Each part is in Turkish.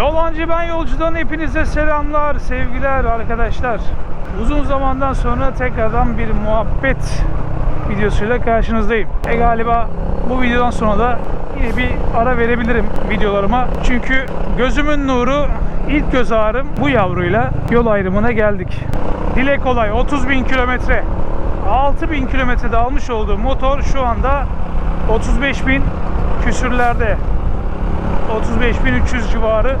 Yolancı ben yolcudan hepinize selamlar, sevgiler arkadaşlar. Uzun zamandan sonra tekrardan bir muhabbet videosuyla karşınızdayım. E galiba bu videodan sonra da yine bir ara verebilirim videolarıma. Çünkü gözümün nuru ilk göz ağrım bu yavruyla yol ayrımına geldik. Dile kolay 30 bin kilometre 6 bin kilometrede almış olduğum motor şu anda 35 bin küsürlerde 35.300 civarı.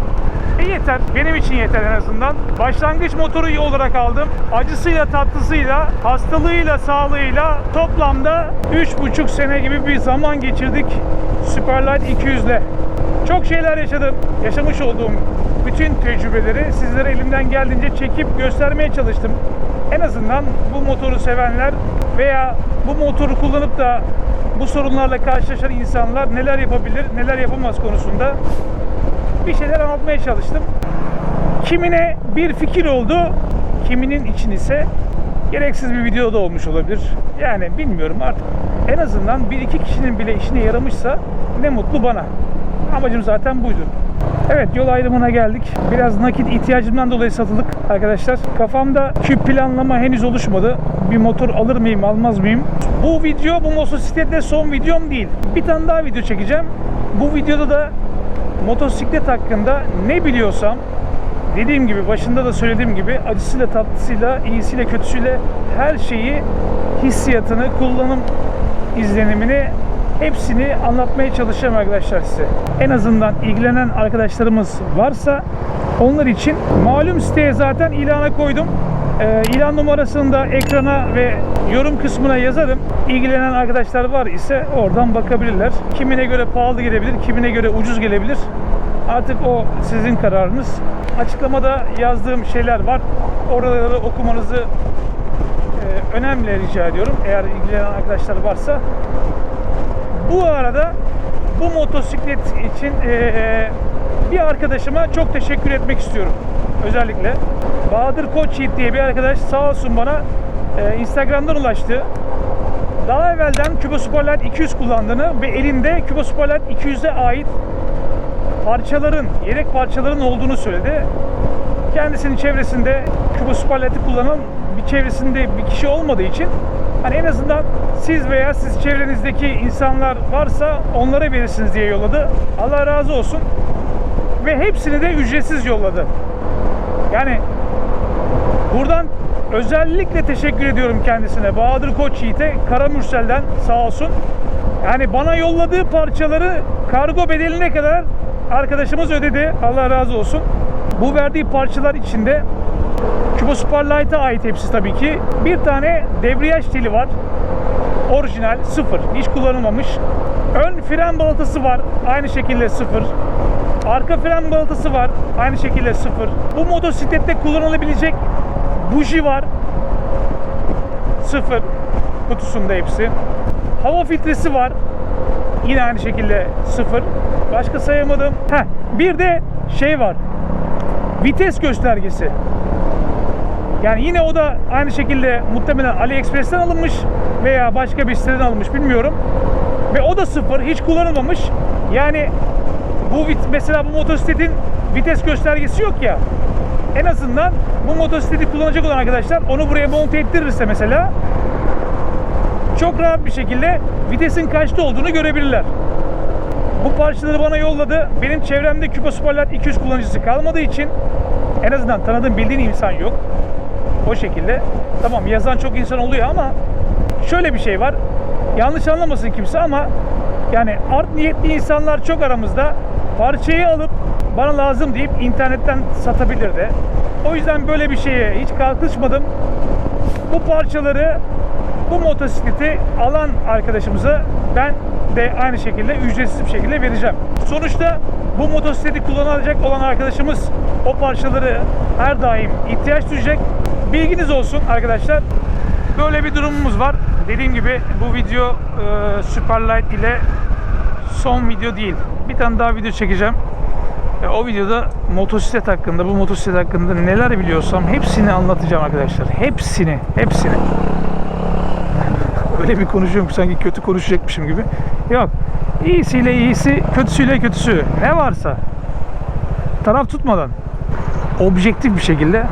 E yeter. Benim için yeter en azından. Başlangıç motoru olarak aldım. Acısıyla, tatlısıyla, hastalığıyla, sağlığıyla toplamda 3,5 sene gibi bir zaman geçirdik Superlight 200'le. Çok şeyler yaşadım. Yaşamış olduğum bütün tecrübeleri sizlere elimden geldiğince çekip göstermeye çalıştım. En azından bu motoru sevenler veya bu motoru kullanıp da bu sorunlarla karşılaşan insanlar neler yapabilir, neler yapamaz konusunda bir şeyler anlatmaya çalıştım. Kimine bir fikir oldu, kiminin için ise gereksiz bir video da olmuş olabilir. Yani bilmiyorum artık. En azından bir iki kişinin bile işine yaramışsa ne mutlu bana. Amacım zaten buydu. Evet yol ayrımına geldik. Biraz nakit ihtiyacımdan dolayı satılık arkadaşlar. Kafamda küp planlama henüz oluşmadı. Bir motor alır mıyım almaz mıyım? Bu video bu motosikletle son videom değil. Bir tane daha video çekeceğim. Bu videoda da motosiklet hakkında ne biliyorsam dediğim gibi başında da söylediğim gibi acısıyla tatlısıyla iyisiyle kötüsüyle her şeyi hissiyatını kullanım izlenimini hepsini anlatmaya çalışacağım arkadaşlar size. En azından ilgilenen arkadaşlarımız varsa onlar için malum siteye zaten ilana koydum. Ee, ilan numarasını da ekrana ve yorum kısmına yazarım. İlgilenen arkadaşlar var ise oradan bakabilirler. Kimine göre pahalı gelebilir, kimine göre ucuz gelebilir. Artık o sizin kararınız. Açıklamada yazdığım şeyler var. Oraları okumanızı e, önemli rica ediyorum. Eğer ilgilenen arkadaşlar varsa. Bu arada bu motosiklet için e, bir arkadaşıma çok teşekkür etmek istiyorum. Özellikle Bahadır Koçyiğit diye bir arkadaş sağ olsun bana e, Instagram'dan ulaştı. Daha evvelden Cuba Superlight 200 kullandığını ve elinde Cuba Superlight 200'e ait parçaların, yedek parçaların olduğunu söyledi. Kendisinin çevresinde Cuba Superlight'ı kullanan bir çevresinde bir kişi olmadığı için hani en azından siz veya siz çevrenizdeki insanlar varsa onlara verirsiniz diye yolladı. Allah razı olsun. Ve hepsini de ücretsiz yolladı. Yani buradan özellikle teşekkür ediyorum kendisine. Bahadır Koç Yiğit'e Karamürsel'den sağ olsun. Yani bana yolladığı parçaları kargo bedeline kadar arkadaşımız ödedi. Allah razı olsun. Bu verdiği parçalar içinde Cuba Superlight'a ait hepsi tabii ki. Bir tane debriyaj teli var. Orijinal, sıfır. Hiç kullanılmamış. Ön fren balatası var. Aynı şekilde sıfır. Arka fren balatası var. Aynı şekilde sıfır. Bu motosiklette kullanılabilecek buji var. Sıfır. Kutusunda hepsi. Hava filtresi var. Yine aynı şekilde sıfır. Başka sayamadım. Heh, bir de şey var. Vites göstergesi. Yani yine o da aynı şekilde muhtemelen AliExpress'ten alınmış veya başka bir siteden alınmış bilmiyorum. Ve o da sıfır, hiç kullanılmamış. Yani bu mesela bu motosikletin vites göstergesi yok ya. En azından bu motosikleti kullanacak olan arkadaşlar onu buraya monte ettirirse mesela çok rahat bir şekilde vitesin kaçta olduğunu görebilirler. Bu parçaları bana yolladı. Benim çevremde Cuba Superlight 200 kullanıcısı kalmadığı için en azından tanıdığım bildiğin insan yok. O şekilde. Tamam yazan çok insan oluyor ama şöyle bir şey var. Yanlış anlamasın kimse ama yani art niyetli insanlar çok aramızda. Parçayı alıp bana lazım deyip internetten satabilir de. O yüzden böyle bir şeye hiç kalkışmadım. Bu parçaları bu motosikleti alan arkadaşımıza ben de aynı şekilde ücretsiz bir şekilde vereceğim. Sonuçta bu motosikleti kullanacak olan arkadaşımız o parçaları her daim ihtiyaç duyacak. Bilginiz olsun arkadaşlar. Böyle bir durumumuz var. Dediğim gibi bu video e, Superlight ile son video değil. Bir tane daha video çekeceğim. E, o videoda motosiklet hakkında, bu motosiklet hakkında neler biliyorsam hepsini anlatacağım arkadaşlar. Hepsini, hepsini. Öyle bir konuşuyorum ki sanki kötü konuşacakmışım gibi. Yok. İyisiyle iyisi, kötüsüyle kötüsü. Ne varsa. taraf tutmadan objektif bir şekilde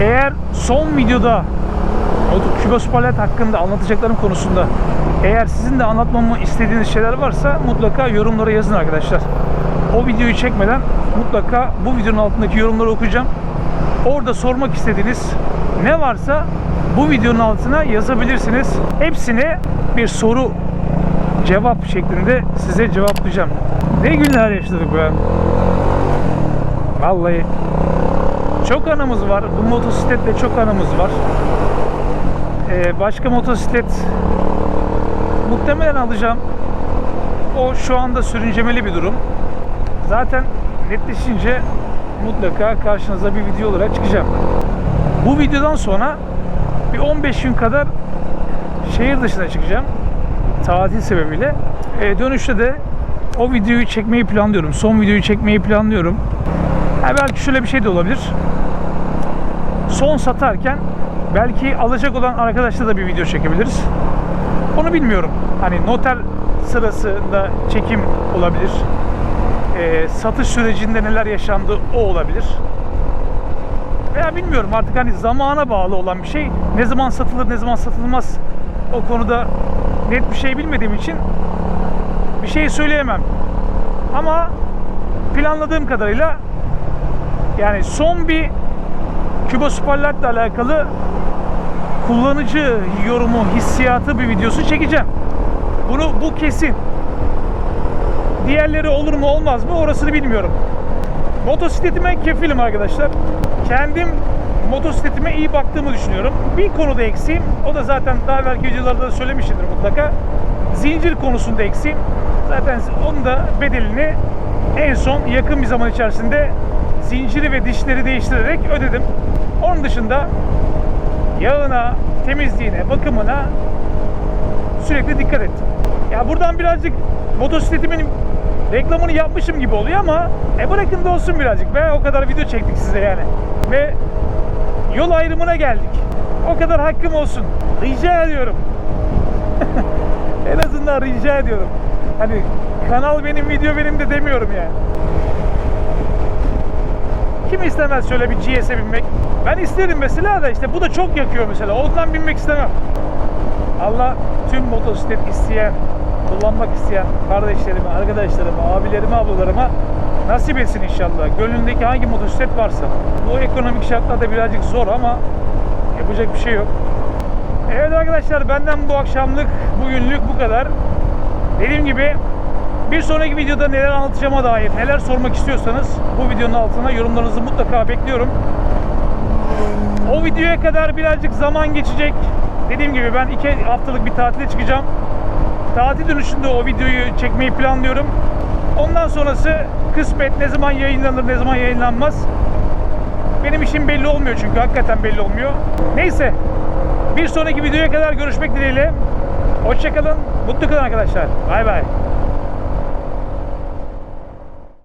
eğer son videoda o Küba Superlight hakkında anlatacaklarım konusunda eğer sizin de anlatmamı istediğiniz şeyler varsa mutlaka yorumlara yazın arkadaşlar. O videoyu çekmeden mutlaka bu videonun altındaki yorumları okuyacağım. Orada sormak istediğiniz ne varsa bu videonun altına yazabilirsiniz. Hepsini bir soru cevap şeklinde size cevaplayacağım. Ne günler yaşadık be. Vallahi çok anımız var. Bu motosikletle çok anımız var. Ee, başka motosiklet muhtemelen alacağım. O şu anda sürüncemeli bir durum. Zaten netleşince mutlaka karşınıza bir video olarak çıkacağım. Bu videodan sonra bir 15 gün kadar şehir dışına çıkacağım. Tatil sebebiyle. Ee, dönüşte de o videoyu çekmeyi planlıyorum. Son videoyu çekmeyi planlıyorum. Ha, belki şöyle bir şey de olabilir. Son satarken belki alacak olan arkadaşla da bir video çekebiliriz. Onu bilmiyorum. Hani noter sırasında çekim olabilir. Ee, satış sürecinde neler yaşandı o olabilir. Veya bilmiyorum artık hani zamana bağlı olan bir şey. Ne zaman satılır ne zaman satılmaz o konuda net bir şey bilmediğim için bir şey söyleyemem. Ama planladığım kadarıyla yani son bir Küba Superlight ile alakalı kullanıcı yorumu, hissiyatı bir videosu çekeceğim. Bunu bu kesin. Diğerleri olur mu olmaz mı orasını bilmiyorum. Motosikletime kefilim arkadaşlar. Kendim motosikletime iyi baktığımı düşünüyorum. Bir konuda eksiğim. O da zaten daha evvelki videolarda da söylemişimdir mutlaka. Zincir konusunda eksiğim. Zaten onun da bedelini en son yakın bir zaman içerisinde zinciri ve dişleri değiştirerek ödedim. Onun dışında yağına, temizliğine, bakımına sürekli dikkat ettim. Ya buradan birazcık motosikletimin reklamını yapmışım gibi oluyor ama e bırakın da olsun birazcık be o kadar video çektik size yani. Ve yol ayrımına geldik. O kadar hakkım olsun. Rica ediyorum. en azından rica ediyorum. Hani kanal benim, video benim de demiyorum yani. Kim istemez şöyle bir GS'e binmek? Ben isterim mesela da işte bu da çok yakıyor mesela. Ondan binmek istemem. Allah tüm motosiklet isteyen, kullanmak isteyen kardeşlerime, arkadaşlarıma, abilerime, ablalarıma nasip etsin inşallah. Gönlündeki hangi motosiklet varsa. Bu ekonomik şartlarda birazcık zor ama yapacak bir şey yok. Evet arkadaşlar benden bu akşamlık, bugünlük bu kadar. Dediğim gibi bir sonraki videoda neler anlatacağıma dair, neler sormak istiyorsanız bu videonun altına yorumlarınızı mutlaka bekliyorum. O videoya kadar birazcık zaman geçecek. Dediğim gibi ben iki haftalık bir tatile çıkacağım. Tatil dönüşünde o videoyu çekmeyi planlıyorum. Ondan sonrası kısmet ne zaman yayınlanır ne zaman yayınlanmaz. Benim işim belli olmuyor çünkü hakikaten belli olmuyor. Neyse bir sonraki videoya kadar görüşmek dileğiyle. Hoşçakalın, mutlu kalın arkadaşlar. Bay bay.